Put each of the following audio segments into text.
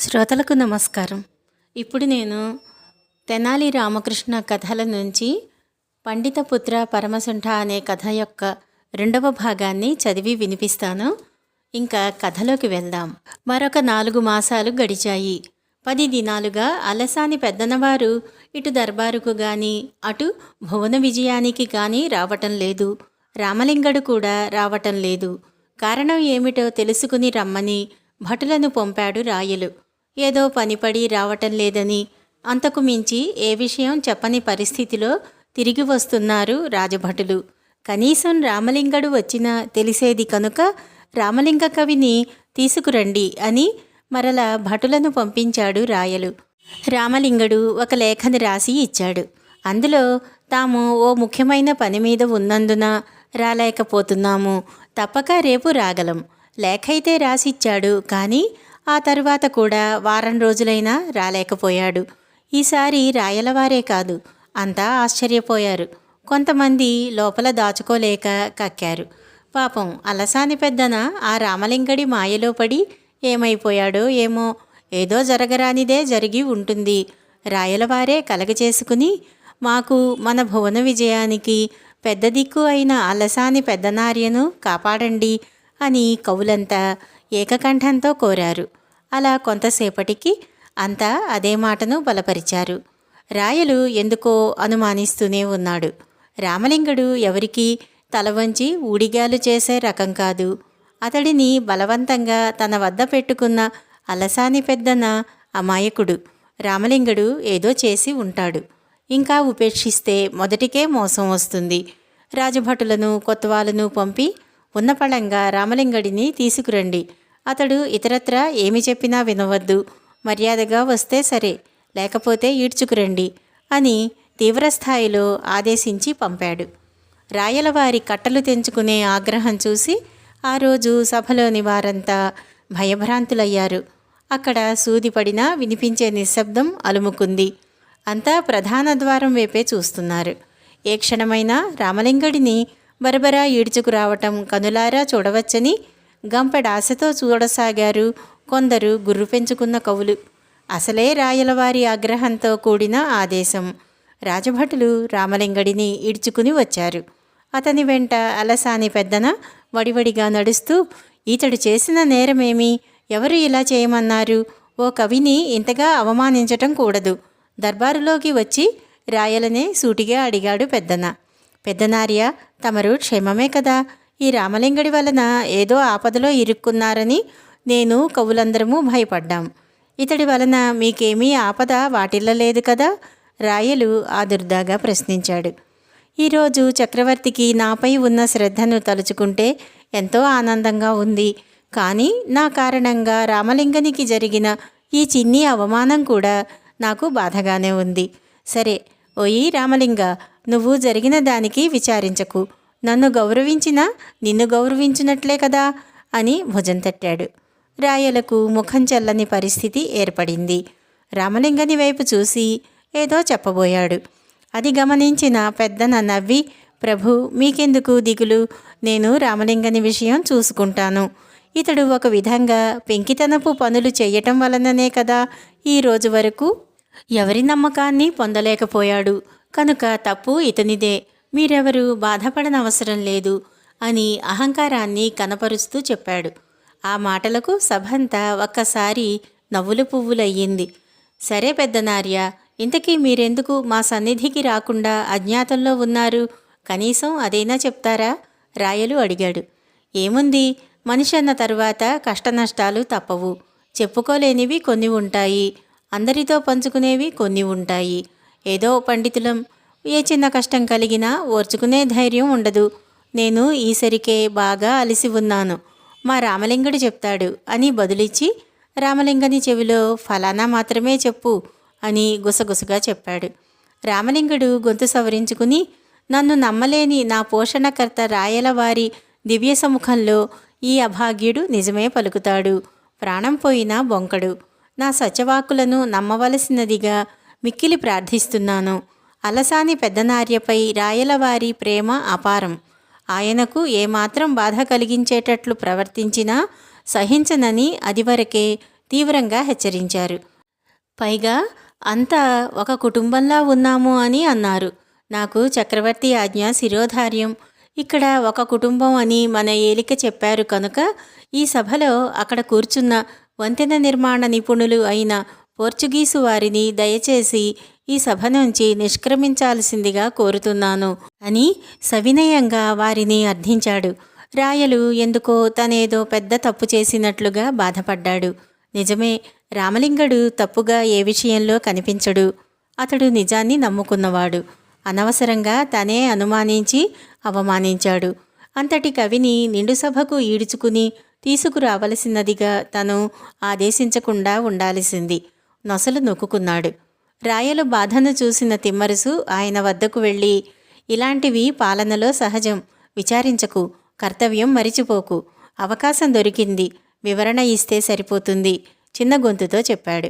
శ్రోతలకు నమస్కారం. ఇప్పుడు నేను తెనాలి రామకృష్ణ కథల నుంచి పండితపుత్ర పరమసుంఠ అనే కథ యొక్క రెండవ భాగాన్ని చదివి వినిపిస్తాను. ఇంకా కథలోకి వెళ్దాం. మరొక నాలుగు మాసాలు గడిచాయి. పది దినాలుగా అలసాని పెద్దనవారు ఇటు దర్బారుకు గాని అటు భువన విజయానికి కానీ రావటం లేదు. రామలింగడు కూడా రావటం లేదు. కారణం ఏమిటో తెలుసుకుని రమ్మని భటులను పంపాడు రాయలు. ఏదో పనిపడి రావటం లేదని అంతకు మించి ఏ విషయం చెప్పని పరిస్థితిలో తిరిగి వస్తున్నారు రాజభటులు. కనీసం రామలింగడు వచ్చినా తెలిసేది కనుక రామలింగ కవిని తీసుకురండి అని మరల భటులను పంపించాడు రాయలు. రామలింగడు ఒక లేఖని రాసి ఇచ్చాడు. అందులో తాము ఓ ముఖ్యమైన పని మీద ఉన్నందున రాలేకపోతున్నాము. తప్పక రేపు రాగలం. లేఖ అయితే రాసిచ్చాడు కానీ ఆ తరువాత కూడా వారం రోజులైనా రాలేకపోయాడు. ఈసారి రాయలవారే కాదు అంతా ఆశ్చర్యపోయారు. కొంతమంది లోపల దాచుకోలేక కక్కారు. పాపం అలసాని పెద్దన ఆ రామలింగడి మాయలో పడి ఏమైపోయాడో ఏమో ఏదో జరగరానిదే జరిగి ఉంటుంది. రాయలవారే కలగచేసుకుని మాకు మన భువన విజయానికి పెద్ద దిక్కు అయిన అలసాని పెద్దనార్యను కాపాడండి అని కవులంతా ఏకకంఠంతో కోరారు. అలా కొంతసేపటికి అంతా అదే మాటను బలపరిచారు. రాయలు ఎందుకో అనుమానిస్తూనే ఉన్నాడు. రామలింగుడు ఎవరికీ తల వంచి ఊడిగాలు చేసే రకం కాదు. అతడిని బలవంతంగా తన వద్ద పెట్టుకున్న అలసాని పెద్దన అమాయకుడు రామలింగుడు ఏదో చేసి ఉంటాడు. ఇంకా ఉపేక్షిస్తే మొదటికే మోసం వస్తుంది. రాజభటులను కొత్తవాళ్ళను పంపి ఉన్నపళంగా రామలింగడిని తీసుకురండి. అతడు ఇతరత్ర ఏమి చెప్పినా వినవద్దు. మర్యాదగా వస్తే సరే లేకపోతే ఈడ్చుకురండి అని తీవ్రస్థాయిలో ఆదేశించి పంపాడు. రాయలవారి కట్టలు తెంచుకునే ఆగ్రహం చూసి ఆ రోజు సభలోని వారంతా భయభ్రాంతులయ్యారు. అక్కడ సూది పడినా వినిపించే నిశ్శబ్దం అలుముకుంది. అంతా ప్రధాన ద్వారం వైపే చూస్తున్నారు. ఏ క్షణమైనా రామలింగడిని బరబరా ఈడ్చుకురావటం కనులారా చూడవచ్చని గంపెడాశతో చూడసాగారు కొందరు గుర్రు పెంచుకున్న కవులు. అసలే రాయలవారి ఆగ్రహంతో కూడిన ఆదేశం. రాజభటులు రామలింగడిని ఈడ్చుకుని వచ్చారు. అతని వెంట అలసాని పెద్దన వడివడిగా నడుస్తూ ఇతడు చేసిన నేరమేమి? ఎవరు ఇలా చేయమన్నారు? ఓ కవిని ఇంతగా అవమానించటం కూడదు. దర్బారులోకి వచ్చి రాయలనే సూటిగా అడిగాడు పెద్దన. పెద్దనార్య తమరు క్షేమమే కదా? ఈ రామలింగడి వలన ఏదో ఆపదలో ఇరుక్కున్నారని నేను కవులందరము భయపడ్డాం. ఇతడి వలన మీకేమీ ఆపద వాటిల్లలేదు కదా? రాయలు ఆదుర్దాగా ప్రశ్నించాడు. ఈరోజు చక్రవర్తికి నాపై ఉన్న శ్రద్ధను తలుచుకుంటే ఎంతో ఆనందంగా ఉంది. కానీ నా కారణంగా రామలింగనికి జరిగిన ఈ చిన్ని అవమానం కూడా నాకు బాధగానే ఉంది. సరే ఓయి రామలింగ నువ్వు జరిగిన దానికి విచారించకు. నన్ను గౌరవించినా నిన్ను గౌరవించినట్లే కదా అని భుజం తట్టాడు. రాయలకు ముఖం చెల్లని పరిస్థితి ఏర్పడింది. రామలింగని వైపు చూసి ఏదో చెప్పబోయాడు. అది గమనించిన పెద్దన నవ్వి ప్రభు మీకెందుకు దిగులు? నేను రామలింగని విషయం చూసుకుంటాను. ఇతడు ఒక విధంగా పెంకితనపు పనులు చేయటం వలననే కదా ఈ రోజు వరకు ఎవరి నమ్మకాన్ని పొందలేకపోయాడు. కనుక తప్పు ఇతనిదే. మీరెవరు బాధపడనవసరం లేదు అని అహంకారాన్ని కనపరుస్తూ చెప్పాడు. ఆ మాటలకు సభంతా ఒక్కసారి నవ్వులు పువ్వులయ్యింది. సరే పెద్దనార్య ఇంతకీ మీరెందుకు మా సన్నిధికి రాకుండా అజ్ఞాతంలో ఉన్నారు? కనీసం అదైనా చెప్తారా? రాయలు అడిగాడు. ఏముంది? మనిషి అన్న తర్వాత కష్టనష్టాలు తప్పవు. చెప్పుకోలేనివి కొన్ని ఉంటాయి. అందరితో పంచుకునేవి కొన్ని ఉంటాయి. ఏదో పండితులం ఏ చిన్న కష్టం కలిగినా ఓర్చుకునే ధైర్యం ఉండదు. నేను ఈసరికే బాగా అలసి ఉన్నాను. మా రామలింగుడు చెప్తాడు అని బదులిచ్చి రామలింగని చెవిలో ఫలానా మాత్రమే చెప్పు అని గుసగుసగా చెప్పాడు. రామలింగుడు గొంతు సవరించుకుని నన్ను నమ్మలేని నా పోషణకర్త రాయలవారి దివ్య సముఖంలో ఈ అభాగ్యుడు నిజమే పలుకుతాడు. ప్రాణం పోయినా బొంకడు. నా సత్యవాకులను నమ్మవలసినదిగా మిక్కిలి ప్రార్థిస్తున్నాను. అలసాని పెద్దనార్యపై రాయలవారి ప్రేమ అపారం. ఆయనకు ఏమాత్రం బాధ కలిగించేటట్లు ప్రవర్తించినా సహించనని అదివరకే తీవ్రంగా హెచ్చరించారు. పైగా అంతా ఒక కుటుంబంలా ఉన్నాము అని అన్నారు. నాకు చక్రవర్తి ఆజ్ఞ శిరోధార్యం. ఇక్కడ ఒక కుటుంబం అని మన ఏలిక చెప్పారు కనుక ఈ సభలో అక్కడ కూర్చున్న వంతెన నిర్మాణ నిపుణులు అయిన పోర్చుగీసు వారిని దయచేసి ఈ సభ నుంచి నిష్క్రమించాల్సిందిగా కోరుతున్నాను అని సవినయంగా వారిని అర్థించాడు. రాయలు ఎందుకో తనేదో పెద్ద తప్పు చేసినట్లుగా బాధపడ్డాడు. నిజమే రామలింగడు తప్పుగా ఏ విషయంలో కనిపించడు. అతడు నిజాన్ని నమ్ముకున్నవాడు. అనవసరంగా తనే అనుమానించి అవమానించాడు. అంతటి కవిని నిండు సభకు ఈడ్చుకుని తీసుకురావలసినదిగా తను ఆదేశించకుండా ఉండాల్సింది. నొసలు నొక్కుకున్నాడు. రాయలు బాధను చూసిన తిమ్మరుసు ఆయన వద్దకు వెళ్ళి ఇలాంటివి పాలనలో సహజం. విచారించకు. కర్తవ్యం మరిచిపోకు. అవకాశం దొరికింది. వివరణ ఇస్తే సరిపోతుంది చిన్న గొంతుతో చెప్పాడు.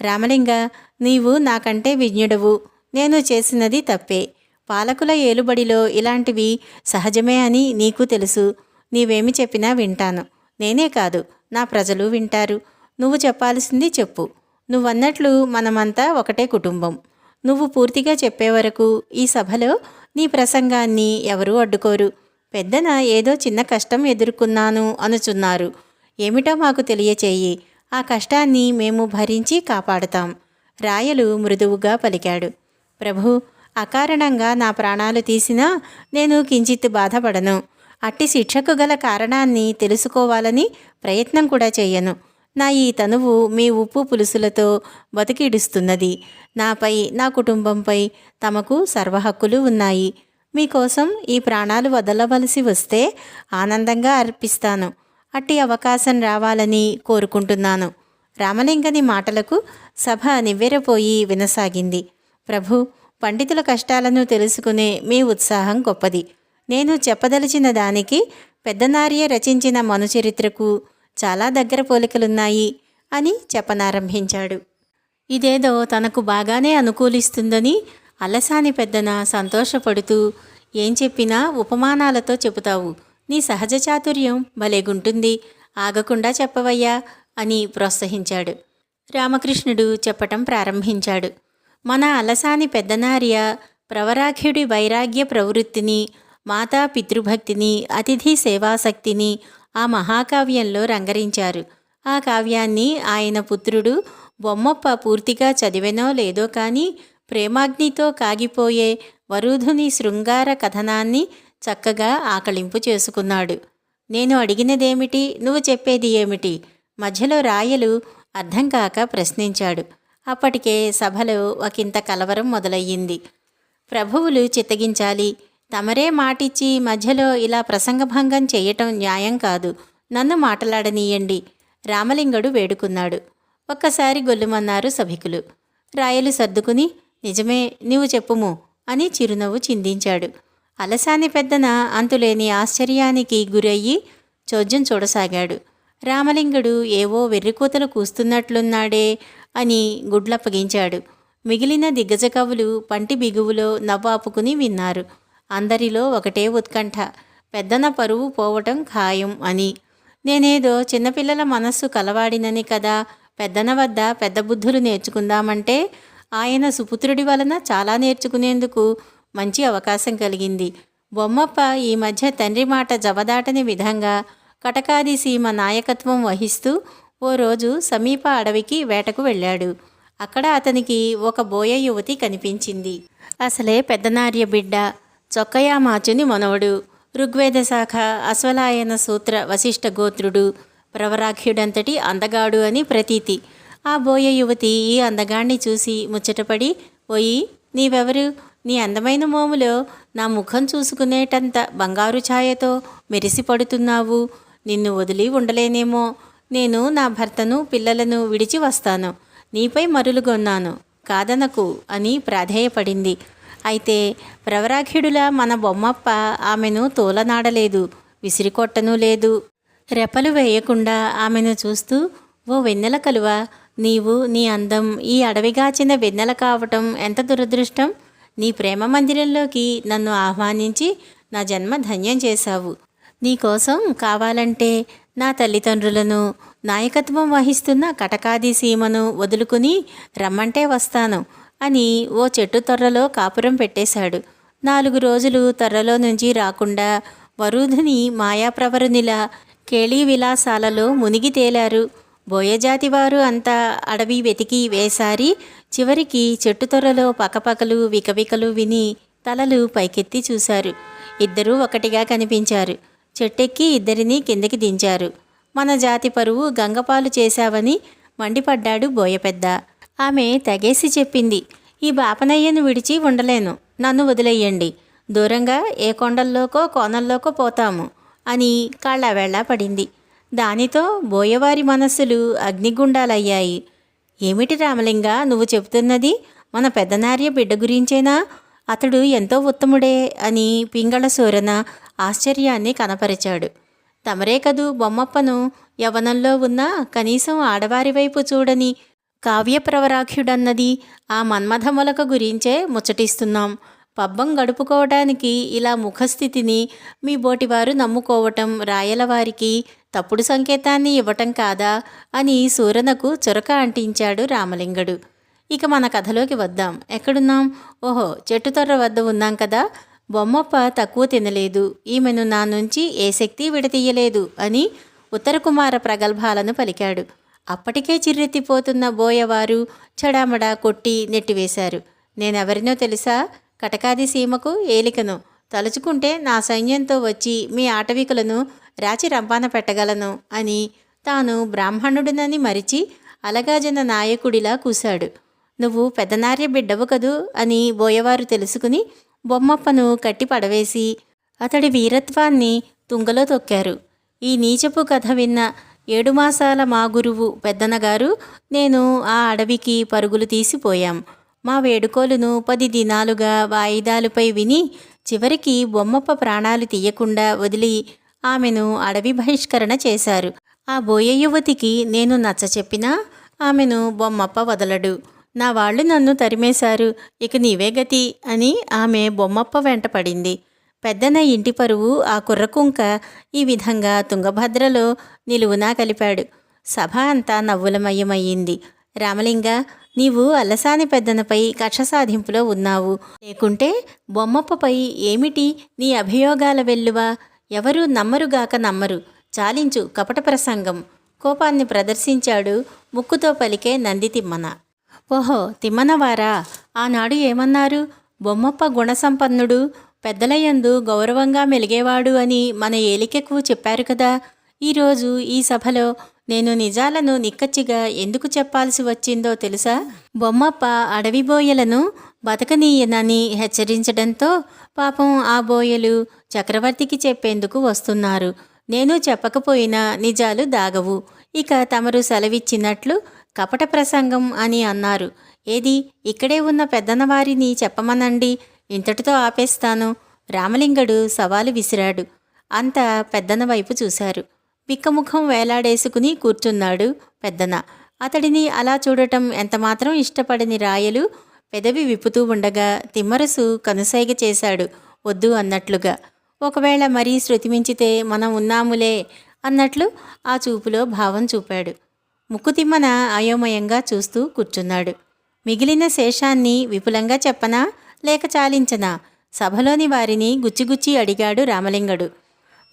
రామలింగ నీవు నాకంటే విజ్ఞుడవు. నేను చేసినది తప్పే. పాలకుల ఏలుబడిలో ఇలాంటివి సహజమే అని నీకు తెలుసు. నీవేమి చెప్పినా వింటాను. నేనే కాదు. నా ప్రజలు వింటారు. నువ్వు చెప్పాల్సింది చెప్పు. నువ్వన్నట్లు మనమంతా ఒకటే కుటుంబం. నువ్వు పూర్తిగా చెప్పే వరకు ఈ సభలో నీ ప్రసంగాన్ని ఎవరూ అడ్డుకోరు. పెద్దన ఏదో చిన్న కష్టం ఎదుర్కొన్నాను అనుచున్నారు. ఏమిటో మాకు తెలియచేయి. ఆ కష్టాన్ని మేము భరించి కాపాడుతాం. రాయలు మృదువుగా పలికాడు. ప్రభు అకారణంగా నా ప్రాణాలు తీసినా నేను కించిత్ బాధపడను. అట్టి శిక్షకు గల కారణాన్ని తెలుసుకోవాలని ప్రయత్నం కూడా చేయను. నా ఈ తనువు మీ ఉప్పు పులుసులతో బతికిడుస్తున్నది. నాపై నా కుటుంబంపై తమకు సర్వహక్కులు ఉన్నాయి. మీకోసం ఈ ప్రాణాలు వదలవలసి వస్తే ఆనందంగా అర్పిస్తాను. అట్టి అవకాశం రావాలని కోరుకుంటున్నాను. రామలింగని మాటలకు సభ నివ్వెరపోయి వినసాగింది. ప్రభు పండితుల కష్టాలను తెలుసుకునే మీ ఉత్సాహం గొప్పది. నేను చెప్పదలిచిన దానికి పెద్దనార్య రచించిన మనుచరిత్రకు చాలా దగ్గర పోలికలున్నాయి అని చెప్పనారంభించాడు. ఇదేదో తనకు బాగానే అనుకూలిస్తుందని అలసాని పెద్దన సంతోషపడుతూ ఏం చెప్పినా ఉపమానాలతో చెబుతావు. నీ సహజ చాతుర్యం భలేగుంటుంది ఆగకుండా చెప్పవయ్యా అని ప్రోత్సహించాడు. రామకృష్ణుడు చెప్పటం ప్రారంభించాడు. మన అలసాని పెద్దనార్య ప్రవరాఖ్యుడి వైరాగ్య ప్రవృత్తిని మాతా పితృభక్తిని అతిథి సేవాశక్తిని ఆ మహాకావ్యంలో రంగరించారు. ఆ కావ్యాన్ని ఆయన పుత్రుడు బొమ్మప్ప పూర్తిగా చదివెనో లేదో కానీ ప్రేమాగ్నితో కాగిపోయే వరుధుని శృంగార కథనాన్ని చక్కగా ఆకలింపు చేసుకున్నాడు. నేను అడిగినదేమిటి? నువ్వు చెప్పేది ఏమిటి? మధ్యలో రాయలు అర్థం కాక ప్రశ్నించాడు. అప్పటికే సభలో ఒకంత కలవరం మొదలయ్యింది. ప్రభువులు చిత్తగించాలి. తమరే మాటిచ్చి మధ్యలో ఇలా ప్రసంగభంగం చేయటం న్యాయం కాదు. నన్ను మాట్లాడనీయండి. రామలింగడు వేడుకున్నాడు. ఒక్కసారి గొల్లుమన్నారు సభికులు. రాయలు సర్దుకుని నిజమే నీవు చెప్పుము అని చిరునవ్వు చిందించాడు. అలసాని పెద్దన అంతులేని ఆశ్చర్యానికి గురయ్యి చోద్యం చూడసాగాడు. రామలింగుడు ఏవో వెర్రికూతలు కూస్తున్నట్లున్నాడే అని గుడ్లప్పగించాడు. మిగిలిన దిగ్గజ కవులు పంటి బిగువులో నవ్వాపుకుని విన్నారు. అందరిలో ఒకటే ఉత్కంఠ. పెద్దన పరువు పోవటం ఖాయం అని. నేనేదో చిన్నపిల్లల మనస్సు కలవాడినని కదా. పెద్దన వద్ద పెద్ద బుద్ధులు నేర్చుకుందామంటే ఆయన సుపుత్రుడి వలన చాలా నేర్చుకునేందుకు మంచి అవకాశం కలిగింది. బొమ్మప్ప ఈ మధ్య తండ్రి మాట జవదాటని విధంగా కటకాది సీమ నాయకత్వం వహిస్తూ ఓ రోజు సమీప అడవికి వేటకు వెళ్ళాడు. అక్కడ అతనికి ఒక బోయ యువతి కనిపించింది. అసలే పెద్దనార్య బిడ్డ. చొక్కయామాచుని మనవడు. ఋగ్వేద శాఖ అశ్వలాయన సూత్ర వశిష్ఠ గోత్రుడు. ప్రవరాఖ్యుడంతటి అందగాడు అని ప్రతీతి. ఆ బోయ యువతి ఈ అందగాణ్ణి చూసి ముచ్చటపడి పోయి నీవెవరు? నీ అందమైన మోములో నా ముఖం చూసుకునేటంత బంగారు ఛాయతో మెరిసిపడుతున్నావు నిన్ను వదిలి ఉండలేనేమో. నేను నా భర్తను పిల్లలను విడిచి వస్తాను. నీపై మరులుగొన్నాను కాదనకు అని ప్రాధేయపడింది. అయితే ప్రవరాఖ్యుడులా మన బొమ్మప్ప ఆమెను తోలనాడలేదు విసిరికొట్టనూ లేదు. రెపలు వేయకుండా ఆమెను చూస్తూ ఓ వెన్నెల కలువ నీవు నీ అందం ఈ అడవిగాచిన వెన్నెల కావటం ఎంత దురదృష్టం? నీ ప్రేమ మందిరంలోకి నన్ను ఆహ్వానించి నా జన్మ ధన్యం చేశావు. నీకోసం కావాలంటే నా తల్లిదండ్రులను నాయకత్వం వహిస్తున్న కటకాది సీమను వదులుకుని రమ్మంటే వస్తాను. అని ఓ చెట్టు తొర్రలో కాపురం పెట్టేశాడు. నాలుగు రోజులు తొర్రలో నుంచి రాకుండా వరుధుని మాయాప్రవరునిలా కేళీ విలాసాలలో మునిగి తేలారు. బోయజాతి వారు అంతా అడవి వెతికి వేసారి చివరికి చెట్టు తొర్రలో పకపకలు వికవికలు విని తలలు పైకెత్తి చూశారు. ఇద్దరూ ఒకటిగా కనిపించారు. చెట్టెక్కి ఇద్దరిని కిందకి దించారు. మన జాతి పరువు గంగపాలు చేశావని మండిపడ్డాడు బోయపెద్ద. ఆమె తెగేసి చెప్పింది ఈ బాపనయ్యను విడిచి ఉండలేను. నన్ను వదిలేయండి. దూరంగా ఏ కొండల్లోకో కోనల్లోకో పోతాము అని కాళ్ళవేళ పడింది. దానితో బోయవారి మనస్సులు అగ్నిగుండాలయ్యాయి. ఏమిటి రామలింగ నువ్వు చెబుతున్నది మన పెద్దనార్య బిడ్డ గురించేనా? అతడు ఎంతో ఉత్తముడే అని పింగళ సూరన ఆశ్చర్యాన్ని కనపరిచాడు. తమరే కదూ బొమ్మప్పను యవనంలో ఉన్న కనీసం ఆడవారి వైపు చూడని కావ్యప్రవరాఖ్యుడన్నది ఆ మన్మథములక గురించే ముచ్చటిస్తున్నాం. పబ్బం గడుపుకోవటానికి ఇలా ముఖస్థితిని మీ బోటివారు నమ్ముకోవటం రాయలవారికి తప్పుడు సంకేతాన్ని ఇవ్వటం కాదా అని సూరనకు చురక అంటించాడు రామలింగడు. ఇక మన కథలోకి వద్దాం. ఎక్కడున్నాం? ఓహో చెట్టు తొర్ర వద్ద ఉన్నాం కదా. బొమ్మప్ప తక్కువ తినలేదు. ఈమెను నా నుంచి ఏ శక్తి విడతీయలేదు అని ఉత్తరకుమార ప్రగల్భాలను పలికాడు. అప్పటికే చిర్రెత్తిపోతున్న బోయవారు చడామడా కొట్టి నెట్టివేశారు. నేనెవరినో తెలుసా? కటకాది సీమకు ఏలికను. తలుచుకుంటే నా సైన్యంతో వచ్చి మీ ఆటవికులను రాచి రంపాన పెట్టగలను అని తాను బ్రాహ్మణుడినని మరిచి అలగాజన నాయకుడిలా కూశాడు. నువ్వు పెద్దనార్య బిడ్డవు కదూ అని బోయవారు తెలుసుకుని బొమ్మప్పను కట్టి పడవేసి అతడి వీరత్వాన్ని తుంగలో తొక్కారు. ఈ నీచపు కథ విన్న ఏడు మాసాల మా గురువు పెద్దనగారు నేను ఆ అడవికి పరుగులు తీసిపోయాం. మా వేడుకోలును పది దినాలుగా వాయిదాలపై విని చివరికి బొమ్మప్ప ప్రాణాలు తీయకుండా వదిలి ఆమెను అడవి బహిష్కరణ చేశారు. ఆ బోయ యువతికి నేను నచ్చ చెప్పినా ఆమెను బొమ్మప్ప వదలడు. నా వాళ్ళు నన్ను తరిమేశారు. ఇక నీవే గతి అని ఆమె బొమ్మప్ప వెంట పడింది పెద్దన ఇంటి పరువు ఆ కుర్రకుంక ఈ విధంగా తుంగభద్రలో నిలువునా కలిపాడు. సభ అంతా నవ్వులమయమయ్యింది. రామలింగ నీవు అల్లసాని పెద్దనపై కక్ష సాధింపులో ఉన్నావు. లేకుంటే బొమ్మప్పపై ఏమిటి నీ అభియోగాల వెల్లువా? ఎవరు నమ్మరుగాక నమ్మరు. చాలించు కపట ప్రసంగం. కోపాన్ని ప్రదర్శించాడు ముక్కుతో పలికే నంది తిమ్మన. ఓహో తిమ్మనవారా? ఆనాడు ఏమన్నారు? బొమ్మప్ప గుణసంపన్నుడు పెద్దలయందు గౌరవంగా మెలిగేవాడు అని మన ఏలికకు చెప్పారు కదా. ఈరోజు ఈ సభలో నేను నిజాలను నిక్కచ్చిగా ఎందుకు చెప్పాల్సి వచ్చిందో తెలుసా? బొమ్మప్ప అడవి బోయలను బతకనీయనని హెచ్చరించడంతో పాపం ఆ బోయలు చక్రవర్తికి చెప్పేందుకు వస్తున్నారు. నేను చెప్పకపోయినా నిజాలు దాగవు. ఇక తమరు సెలవిచ్చినట్లు కపట ప్రసంగం అని అన్నారు. ఏది? ఇక్కడే ఉన్న పెద్దనవారిని చెప్పమనండి. ఇంతటితో ఆపేస్తాను. రామలింగడు సవాలు విసిరాడు. అంతా పెద్దన వైపు చూశారు. పిక్కముఖం వేలాడేసుకుని కూర్చున్నాడు పెద్దన అతడిని అలా చూడటం ఎంతమాత్రం ఇష్టపడని రాయలు పెదవి విప్పుతూ ఉండగా తిమ్మరసు కనుసైగ చేశాడు వద్దు అన్నట్లుగా. ఒకవేళ మరీ శృతి మించితే మనం ఉన్నాములే అన్నట్లు ఆ చూపులో భావం చూపాడు. ముక్కుతిమ్మన అయోమయంగా చూస్తూ కూర్చున్నాడు. మిగిలిన శేషాన్ని విపులంగా చెప్పనా? లేక చాలించనా? సభలోని వారిని గుచ్చిగుచ్చి అడిగాడు రామలింగడు.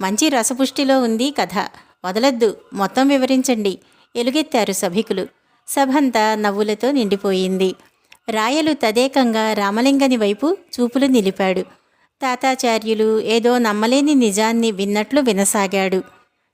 మంచి రసపుష్టిలో ఉంది కథ. వదలద్దు. మొత్తం వివరించండి. ఎలుగెత్తారు సభికులు. సభంతా నవ్వులతో నిండిపోయింది. రాయలు తదేకంగా రామలింగని వైపు చూపులు నిలిపాడు. తాతాచార్యులు ఏదో నమ్మలేని నిజాన్ని విన్నట్లు వినసాగాడు.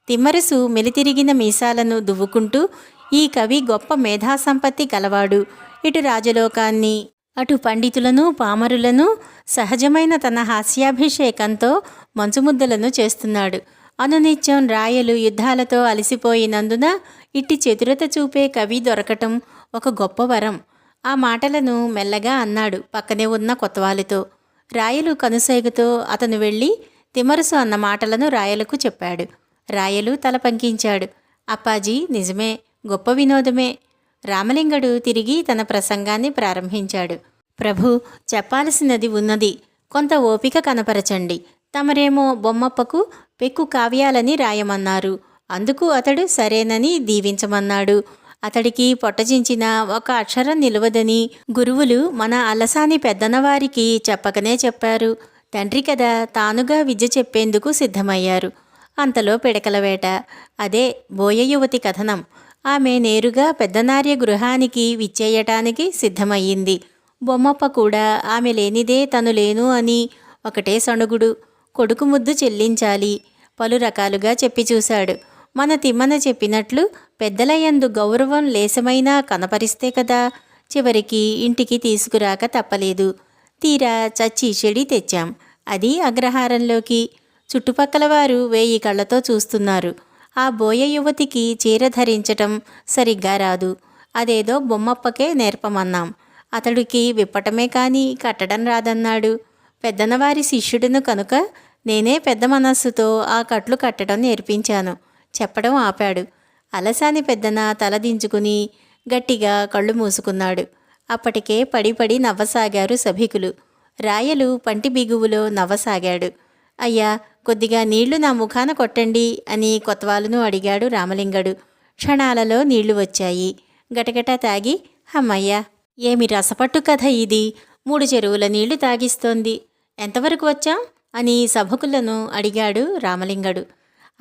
తిమ్మరసు మెలితిరిగిన మీసాలను దువ్వుకుంటూ ఈ కవి గొప్ప మేధాసంపత్తి గలవాడు. ఇటు రాజలోకాన్ని అటు పండితులను పామరులను సహజమైన తన హాస్యాభిషేకంతో మంచుముద్దలను చేస్తున్నాడు. అనునిత్యం రాయలు యుద్ధాలతో అలసిపోయినందున ఇట్టి చతురత చూపే కవి దొరకటం ఒక గొప్ప వరం. ఆ మాటలను మెల్లగా అన్నాడు పక్కనే ఉన్న కొత్తవాలితో రాయలు కనుసైగతో అతను వెళ్ళి తిమరసు అన్న మాటలను రాయలకు చెప్పాడు. రాయలు తల పంకించాడు. అప్పాజీ నిజమే గొప్ప వినోదమే. రామలింగడు తిరిగి తన ప్రసంగాన్ని ప్రారంభించాడు. ప్రభు చెప్పాల్సినది ఉన్నది. కొంత ఓపిక కనపరచండి. తమరేమో బొమ్మప్పకు పెక్కు కావ్యాలని రాయమన్నారు. అందుకు అతడు సరేనని దీవించమన్నాడు. అతడికి పొట్టజించిన ఒక అక్షరం నిలవదని గురువులు మన అలసాని పెద్దనవారికి చెప్పకనే చెప్పారు. తండ్రి కదా తానుగా విద్య చెప్పేందుకు సిద్ధమయ్యారు. అంతలో పిడకల వేట. అదే బోయ యువతి కథనం. ఆమె నేరుగా పెద్దనార్య గృహానికి విచ్చేయటానికి సిద్ధమయ్యింది. బొమ్మప్ప కూడా ఆమె లేనిదే తను లేను అని ఒకటే సణుగుడు కొడుకు ముద్దు చెల్లించాలి. పలు రకాలుగా చెప్పి చూశాడు. మన తిమ్మన చెప్పినట్లు పెద్దలయందు గౌరవం లేసమైనా కనపరిస్తే కదా చివరికి ఇంటికి తీసుకురాక తప్పలేదు. తీరా చచ్చి చెడి తెచ్చాం. అది అగ్రహారంలోకి. చుట్టుపక్కల వారు వేయి కళ్ళతో చూస్తున్నారు. ఆ బోయ యువతికి చీర ధరించటం సరిగ్గా రాదు. అదేదో బొమ్మప్పకే నేర్పమన్నాం. అతడికి విప్పటమే కానీ కట్టడం రాదన్నాడు. పెద్దనవారి శిష్యుడును కనుక నేనే పెద్ద మనస్సుతో ఆ కట్లు కట్టడం నేర్పించాను. చెప్పడం ఆపాడు. అలసాని పెద్దన తలదించుకుని గట్టిగా కళ్ళు మూసుకున్నాడు. అప్పటికే పడిపడి నవ్వసాగారు సభికులు. రాయలు పంటి బిగువులో నవ్వసాగాడు. అయ్యా కొద్దిగా నీళ్ళు నా ముఖాన కొట్టండి అని కొత్తవాలును అడిగాడు రామలింగడు. క్షణాలలో నీళ్ళు వచ్చాయి. గటగట తాగి అమ్మయ్యా ఏమి రసపట్టు కథ ఇది. మూడు చెరువుల నీళ్ళు తాగిస్తోంది. ఎంతవరకు వచ్చాం? అని సభకులను అడిగాడు రామలింగడు.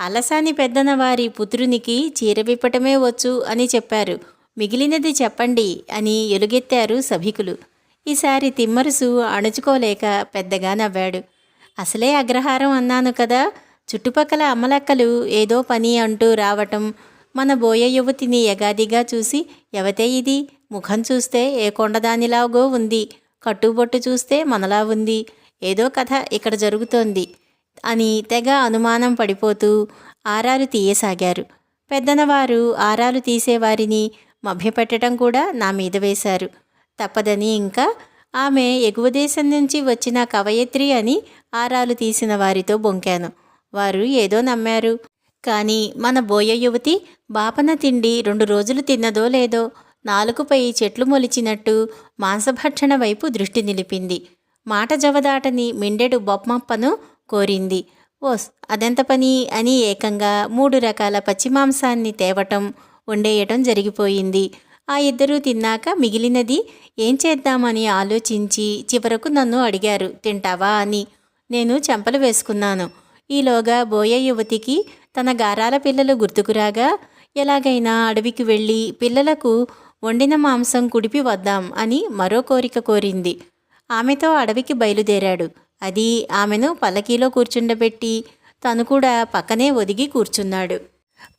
అలసాని పెద్దన వారి పుత్రునికి చీరవిప్పటమే వచ్చు అని చెప్పారు. మిగిలినది చెప్పండి అని ఎలుగెత్తారు సభికులు. ఈసారి తిమ్మరుసు అణుచుకోలేక పెద్దగా నవ్వాడు. అసలే అగ్రహారం అన్నాను కదా. చుట్టుపక్కల అమ్మలక్కలు ఏదో పని అంటూ రావటం మన బోయ యువతిని యగాదిగా చూసి ఎవతే ఇది? ముఖం చూస్తే ఏ కొండదానిలాగో ఉంది. కట్టుబొట్టు చూస్తే మనలా ఉంది. ఏదో కథ ఇక్కడ జరుగుతోంది అని తెగ అనుమానం పడిపోతూ ఆరాలు తీయసాగారు. పెద్దనవారు ఆరాలు తీసేవారిని మభ్యపెట్టడం కూడా నా మీద వేశారు. తప్పదని ఇంకా ఆమె ఎగువ దేశం నుంచి వచ్చిన కవయత్రి అని ఆరాలు తీసిన వారితో బొంకాను. వారు ఏదో నమ్మారు. కానీ మన బోయ యువతి బాపన తిండి రెండు రోజులు తిన్నదో లేదో నాలుగుపై చెట్లు మొలిచినట్టు మాంసభక్షణ వైపు దృష్టి నిలిపింది. మాట జవదాటని మిండెడు బొమ్మప్పను కోరింది. ఓస్ అదెంత పని అని ఏకంగా మూడు రకాల పచ్చి మాంసాన్ని తేవటం వండేయటం జరిగిపోయింది. ఆ ఇద్దరూ తిన్నాక మిగిలినది ఏం చేద్దామని ఆలోచించి చివరకు నన్ను అడిగారు. తింటావా? అని. నేను చెంపలు వేసుకున్నాను. ఈలోగా బోయ యువతికి తన గారాల పిల్లలు గుర్తుకురాగా ఎలాగైనా అడవికి వెళ్ళి పిల్లలకు వండిన మాంసం కుడిపి వద్దాం అని మరో కోరిక కోరింది. ఆమెతో అడవికి బయలుదేరాడు. అది ఆమెను పల్లకీలో కూర్చుండబెట్టి తను కూడా పక్కనే ఒదిగి కూర్చున్నాడు.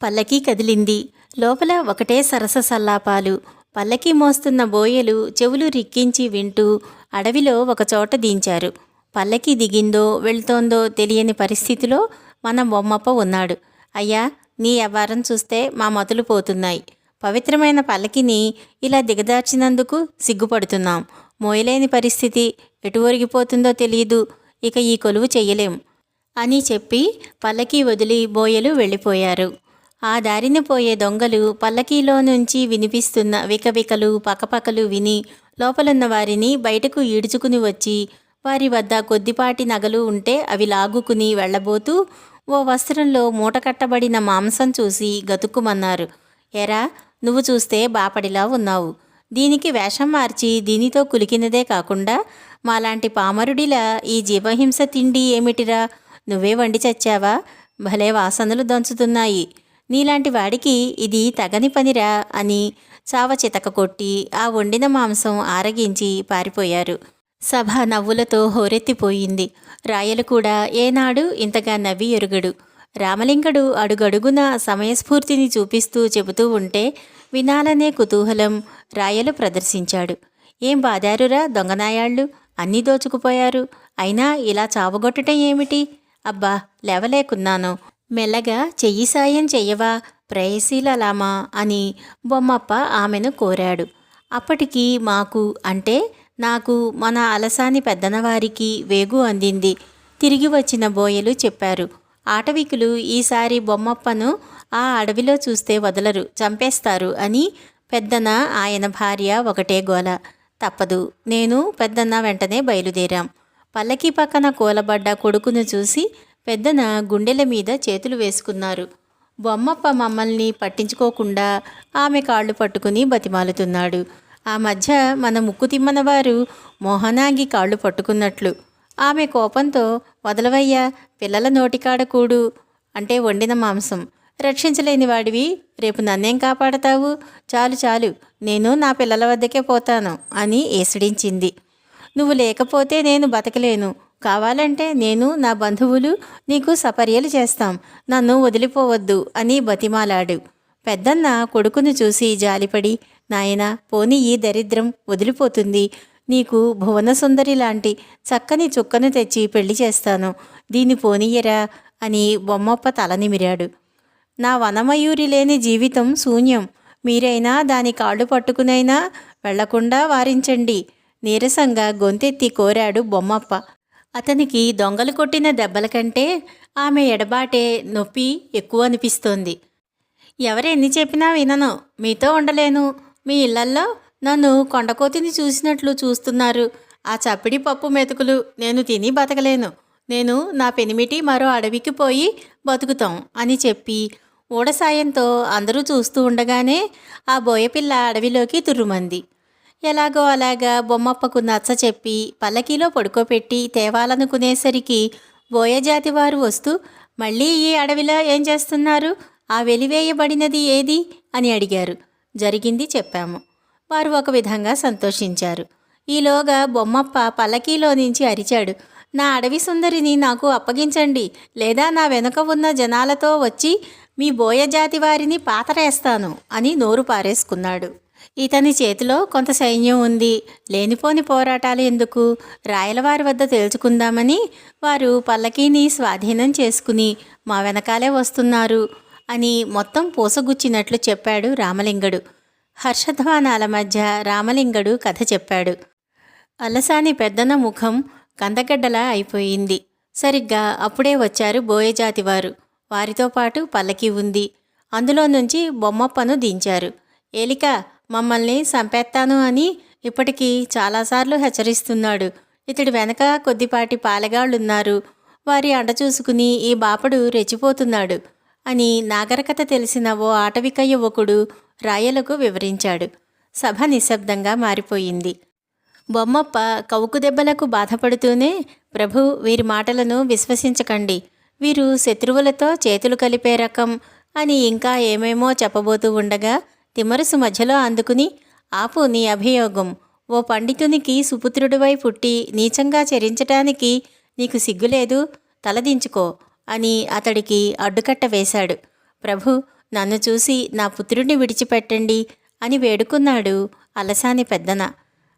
పల్లకీ కదిలింది. లోపల ఒకటే సరస సల్లాపాలు. పల్లకీ మోస్తున్న బోయలు చెవులు రిక్కించి వింటూ అడవిలో ఒకచోట దించారు. పల్లకి దిగిందో వెళ్తోందో తెలియని పరిస్థితిలో మన బొమ్మప్ప ఉన్నాడు. అయ్యా నీ వ్యవహారం చూస్తే మా మతులు పోతున్నాయి. పవిత్రమైన పల్లకిని ఇలా దిగదార్చినందుకు సిగ్గుపడుతున్నాం. మోయలేని పరిస్థితి ఎటు ఒరిగిపోతుందో తెలియదు ఇక ఈ కొలువు చెయ్యలేం అని చెప్పి పల్లకి వదిలి బోయలు వెళ్ళిపోయారు. ఆ దారిన పోయే దొంగలు పల్లకీలో నుంచి వినిపిస్తున్న వికవికలు పకపకలు విని లోపలున్న వారిని బయటకు ఈడ్చుకుని వచ్చి వారి వద్ద కొద్దిపాటి నగలు ఉంటే అవి లాగుకుని వెళ్ళబోతూ ఓ వస్త్రంలో మూటకట్టబడిన మాంసం చూసి గతుక్కుమన్నారు. ఎరా నువ్వు చూస్తే బాపడిలా ఉన్నావు. దీనికి వేషం మార్చి దీనితో కులికినదే కాకుండా మాలాంటి పామరుడిలా ఈ జీవహింస తిండి ఏమిటిరా? నువ్వే వండి చచ్చావా? భలే వాసనలు దంచుతున్నాయి. నీలాంటి వాడికి ఇది తగని పనిరా అని చావ చితక కొట్టి ఆ వండిన మాంసం ఆరగించి పారిపోయారు. సభ నవ్వులతో హోరెత్తిపోయింది. రాయలు కూడా ఏనాడు ఇంతగా నవ్వి ఎరుగడు. రామలింగడు అడుగడుగున సమయస్ఫూర్తిని చూపిస్తూ చెబుతూ ఉంటే వినాలనే కుతూహలం రాయలు ప్రదర్శించాడు. ఏం బాదారురా దొంగనాయాళ్ళు? అన్నీ దోచుకుపోయారు. అయినా ఇలా చావగొట్టటం ఏమిటి? అబ్బా లేవలేకున్నాను. మెల్లగా చెయ్యి సాయం చెయ్యవా ప్రయశీలలామా అని బొమ్మప్ప ఆమెను కోరాడు. అప్పటికి మాకు అంటే నాకు మన అలసాని పెద్దనవారికి వేగు అందింది. తిరిగి వచ్చిన బోయలు చెప్పారు. ఆటవికులు ఈసారి బొమ్మప్పను ఆ అడవిలో చూస్తే వదలరు చంపేస్తారు అని పెద్దన ఆయన భార్య ఒకటే గోల. తప్పదు నేను పెద్దన్న వెంటనే బయలుదేరాం. పల్లకి పక్కన కూలబడ్డ కొడుకును చూసి పెద్దన గుండెల మీద చేతులు వేసుకున్నారు. బొమ్మప్ప మమ్మల్ని పట్టించుకోకుండా ఆమె కాళ్ళు పట్టుకుని బతిమాలుతున్నాడు. ఆ మధ్య మన ముక్కు తిమ్మన వారు మోహనాంగి కాళ్ళు పట్టుకున్నట్లు. ఆమె కోపంతో వదలవయ్యా పిల్లల నోటికాడ కూడు. అంటే వండిన మాంసం. రక్షించలేని వాడివి. రేపు నన్నేం కాపాడతావు? చాలు చాలు. నేను నా పిల్లల వద్దకే పోతాను అని ఏసడించింది. నువ్వు లేకపోతే నేను బతకలేను. కావాలంటే నేను నా బంధువులు నీకు సపర్యలు చేస్తాం. నన్ను వదిలిపోవద్దు అని బతిమాలాడు. పెద్దన్న కొడుకును చూసి జాలిపడి నాయనా పోని ఈ దరిద్రం వదిలిపోతుంది. నీకు భువన సుందరి లాంటి చక్కని చుక్కను తెచ్చి పెళ్ళి చేస్తాను. దీన్ని పోనీయరా? అని బొమ్మప్ప తల నిమిరాడు. నా వనమయూరి లేని జీవితం శూన్యం. మీరైనా దాని కాళ్ళు పట్టుకునైనా వెళ్ళకుండా వారించండి. నీరసంగా గొంతెత్తి కోరాడు బొమ్మప్ప. అతనికి దొంగలు కొట్టిన దెబ్బల కంటే ఆమె ఎడబాటే నొప్పి ఎక్కువ అనిపిస్తోంది. ఎవరెన్ని చెప్పినా వినను. మీతో ఉండలేను. మీ ఇళ్ళల్లో నన్ను కొండకోతిని చూసినట్లు చూస్తున్నారు. ఆ చప్పిడి పప్పు మెతుకులు నేను తిని బతకలేను. నేను నా పెనిమిటి మరో అడవికి పోయి బతుకుతాం అని చెప్పి ఊడ సాయంతో అందరూ చూస్తూ ఉండగానే ఆ బోయపిల్ల అడవిలోకి తుర్రుమంది. ఎలాగో అలాగా బొమ్మప్పకు నచ్చ చెప్పి పల్లకీలో పడుకోపెట్టి తేవాలనుకునేసరికి బోయజాతి వారు వస్తూ మళ్ళీ ఈ అడవిలో ఏం చేస్తున్నారు? ఆ వెలివేయబడినది ఏది? అని అడిగారు. జరిగింది చెప్పాము. వారు ఒక విధంగా సంతోషించారు. ఈలోగా బొమ్మప్ప పల్లకీలో నుంచి అరిచాడు. నా అడవి సుందరిని నాకు అప్పగించండి. లేదా నా వెనుక ఉన్న జనాలతో వచ్చి మీ బోయజాతి వారిని పాతరేస్తాను అని నోరు పారేసుకున్నాడు. ఇతని చేతిలో కొంత సైన్యం ఉంది. లేనిపోని పోరాటాలు ఎందుకు? రాయలవారి వద్ద తేల్చుకుందామని వారు పల్లకీని స్వాధీనం చేసుకుని మా వెనకాలే వస్తున్నారు అని మొత్తం పూసగుచ్చినట్లు చెప్పాడు రామలింగడు. హర్షధ్వానాల మధ్య రామలింగడు కథ చెప్పాడు. అలసాని పెద్దన ముఖం కందగడ్డలా అయిపోయింది. సరిగ్గా అప్పుడే వచ్చారు బోయజాతివారు. వారితో పాటు పల్లకి ఉంది. అందులో నుంచి బొమ్మప్పను దించారు. ఏలిక మమ్మల్ని చంపేస్తాను అని ఇప్పటికీ చాలాసార్లు హెచ్చరిస్తున్నాడు. ఇతడి వెనక కొద్దిపాటి పాలెగాళ్ళున్నారు. వారి అండ చూసుకుని ఈ బాపడు రెచ్చిపోతున్నాడు అని నాగరికత తెలిసిన ఓ ఆటవిక యువకుడు రాయలకు వివరించాడు. సభ నిశ్శబ్దంగా మారిపోయింది. బొమ్మప్ప కవుకు దెబ్బలకు బాధపడుతూనే ప్రభు వీరి మాటలను విశ్వసించకండి. వీరు శత్రువులతో చేతులు కలిపే రకం అని ఇంకా ఏమేమో చెప్పబోతూ ఉండగా తిమ్మరుసు మధ్యలో అందుకుని ఆపు నీ అభియోగం. ఓ పండితునికి సుపుత్రుడివై పుట్టి నీచంగా చరించటానికి నీకు సిగ్గులేదు? తలదించుకో అని అతడికి అడ్డుకట్ట వేశాడు. ప్రభు నన్ను చూసి నా పుత్రుడిని విడిచిపెట్టండి అని వేడుకున్నాడు అలసాని పెద్దన.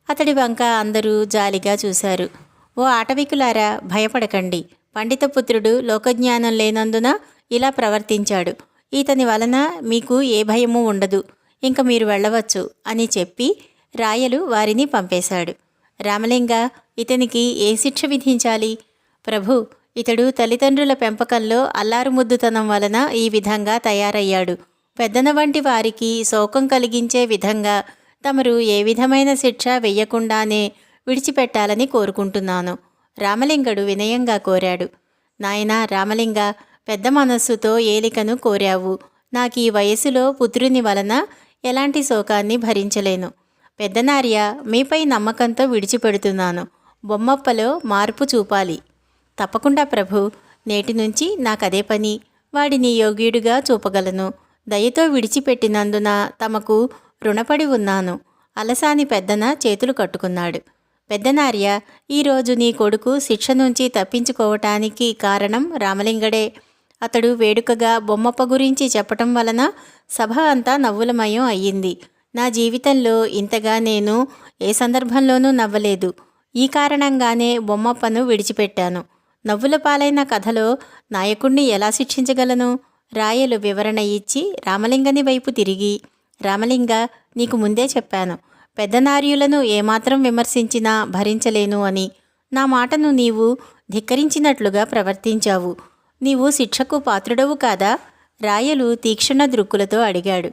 అతడి వంక అందరూ జాలిగా చూశారు. ఓ ఆటవికులారా భయపడకండి. పండితపుత్రుడు లోకజ్ఞానం లేనందున ఇలా ప్రవర్తించాడు. ఇతని వలన మీకు ఏ భయము ఉండదు. ఇంక మీరు వెళ్ళవచ్చు అని చెప్పి రాయలు వారిని పంపేశాడు. రామలింగ ఇతనికి ఏ శిక్ష విధించాలి? ప్రభు ఇతడు తల్లిదండ్రుల పెంపకంలో అల్లారుముద్దుతనం వలన ఈ విధంగా తయారయ్యాడు. పెద్దన వంటి వారికి శోకం కలిగించే విధంగా తమరు ఏ విధమైన శిక్ష వెయ్యకుండానే విడిచిపెట్టాలని కోరుకుంటున్నాను రామలింగడు వినయంగా కోరాడు. నాయనా రామలింగ పెద్ద మనస్సుతో ఏలికను కోరావు. నాకు ఈ వయసులో పుత్రుని వలన ఎలాంటి శోకాన్ని భరించలేను. పెద్దనార్య మీపై నమ్మకంతో విడిచిపెడుతున్నాను. బొమ్మప్పలో మార్పు చూపాలి. తప్పకుండా ప్రభు నేటి నుంచి నాకదే పని. వాడిని యోగ్యుడిగా చూపగలను. దయతో విడిచిపెట్టినందున తమకు రుణపడి ఉన్నాను. అలసాని పెద్దన చేతులు కట్టుకున్నాడు. పెద్దనార్య ఈరోజు నీ కొడుకు శిక్ష నుంచి తప్పించుకోవటానికి కారణం రామలింగడే. అతడు వేడుకగా బొమ్మప్ప గురించి చెప్పటం వలన సభ అంతా నవ్వులమయం అయ్యింది. నా జీవితంలో ఇంతగా నేను ఏ సందర్భంలోనూ నవ్వలేదు. ఈ కారణంగానే బొమ్మప్పను విడిచిపెట్టాను. నవ్వుల పాలైన కథలో నాయకుణ్ణి ఎలా శిక్షించగలను? రాయలు వివరణ ఇచ్చి రామలింగని వైపు తిరిగి రామలింగ నీకు ముందే చెప్పాను. పెద్ద నార్యులను ఏమాత్రం విమర్శించినా భరించలేను అని. నా మాటను నీవు ధిక్కరించినట్లుగా ప్రవర్తించావు. నీవు శిక్షకు పాత్రుడవు కాదా? రాయలు తీక్షణ దృక్కులతో అడిగాడు.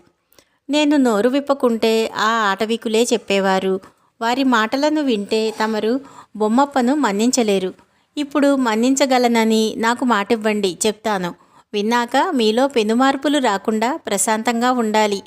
నేను నోరు విప్పకుంటే ఆ ఆటవికులే చెప్పేవారు. వారి మాటలను వింటే తమరు బొమ్మప్పను మన్నించలేరు. ఇప్పుడు మన్నించగలనని నాకు మాటివ్వండి చెప్తాను. విన్నాక మీలో పెనుమార్పులు రాకుండా ప్రశాంతంగా ఉండాలి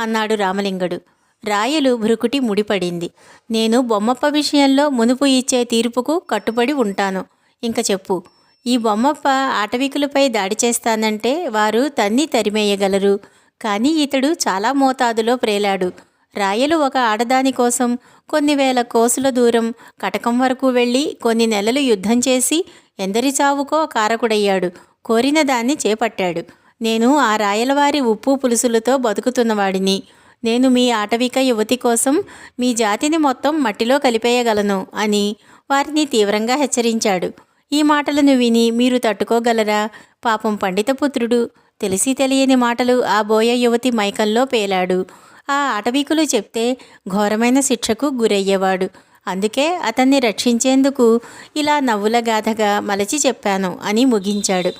అన్నాడు రామలింగడు. రాయలు భృకుటి ముడిపడింది. నేను బొమ్మప్ప విషయంలో మునుపు ఇచ్చే తీర్పుకు కట్టుబడి ఉంటాను. ఇంక చెప్పు. ఈ బొమ్మప్ప ఆటవికులపై దాడి చేస్తానంటే వారు తన్ని తరిమేయగలరు. కానీ ఇతడు చాలా మోతాదులో ప్రేలాడు. రాయలు ఒక ఆడదాని కోసం కొన్ని వేల కోసుల దూరం కటకం వరకు వెళ్ళి కొన్ని నెలలు యుద్ధం చేసి ఎందరి చావుకో కారకుడయ్యాడు. కోరిన దాన్ని చేపట్టాడు. నేను ఆ రాయలవారి ఉప్పు పులుసులతో బతుకుతున్నవాడిని. నేను మీ ఆటవిక యువతి కోసం మీ జాతిని మొత్తం మట్టిలో కలిపేయగలను అని వారిని తీవ్రంగా హెచ్చరించాడు. ఈ మాటలను విని మీరు తట్టుకోగలరా? పాపం పండితపుత్రుడు తెలిసి తెలియని మాటలు ఆ బోయ యువతి మైకంలో పేలాడు. ఆ ఆటవీకులు చెప్తే ఘోరమైన శిక్షకు గురయ్యేవాడు. అందుకే అతన్ని రక్షించేందుకు ఇలా నవ్వుల గాథగా మలచి చెప్పాను అని ముగించాడు.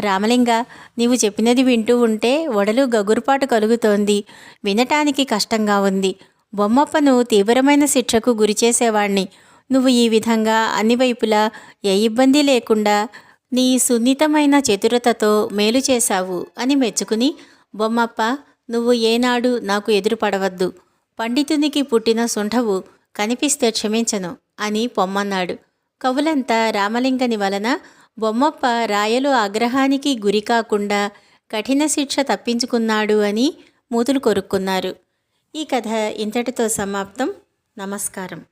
రామలింగ నీవు చెప్పినది వింటూ ఉంటే ఒడలు గగురుపాటు కలుగుతోంది. వినటానికి కష్టంగా ఉంది. బొమ్మప్పను తీవ్రమైన శిక్షకు గురిచేసేవాణ్ణి. నువ్వు ఈ విధంగా అన్ని వైపులా ఏ ఇబ్బంది లేకుండా నీ సున్నితమైన చతురతతో మేలు చేశావు అని మెచ్చుకుని బొమ్మప్ప నువ్వు ఏనాడు నాకు ఎదురుపడవద్దు. పండితునికి పుట్టిన సుంఠవు కనిపిస్తే క్షమించను అని పొమ్మన్నాడు. కవులంతా రామలింగని వలన బొమ్మప్ప రాయలు ఆగ్రహానికి గురి కాకుండా కఠిన శిక్ష తప్పించుకున్నాడు అని మూతులు కొరుక్కున్నారు. ఈ కథ ఇంతటితో సమాప్తం. నమస్కారం.